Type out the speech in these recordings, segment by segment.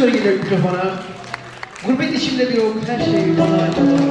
şöyle gelir mikrofona. Gurbet içinde bir okul her şeyi bana açılır.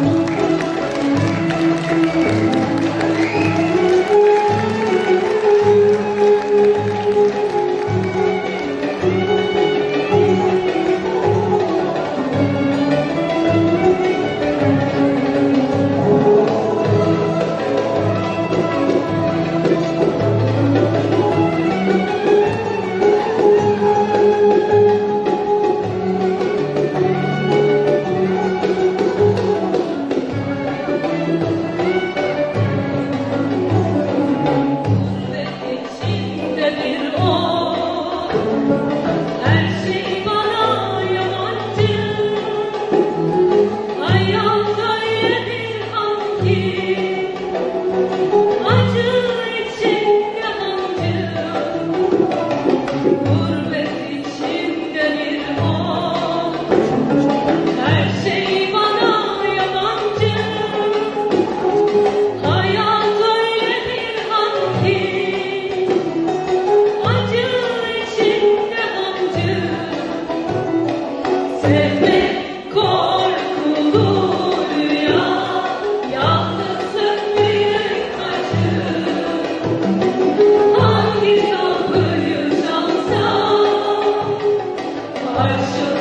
I should.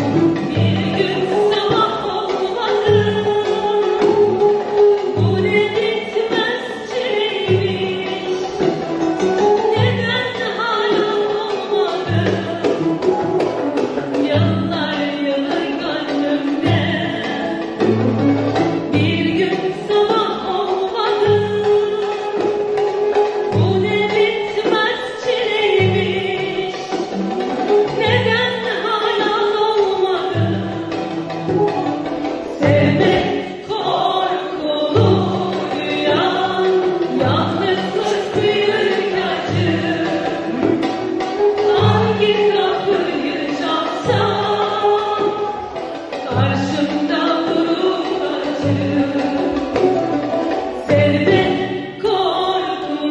Thank you.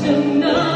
tonight.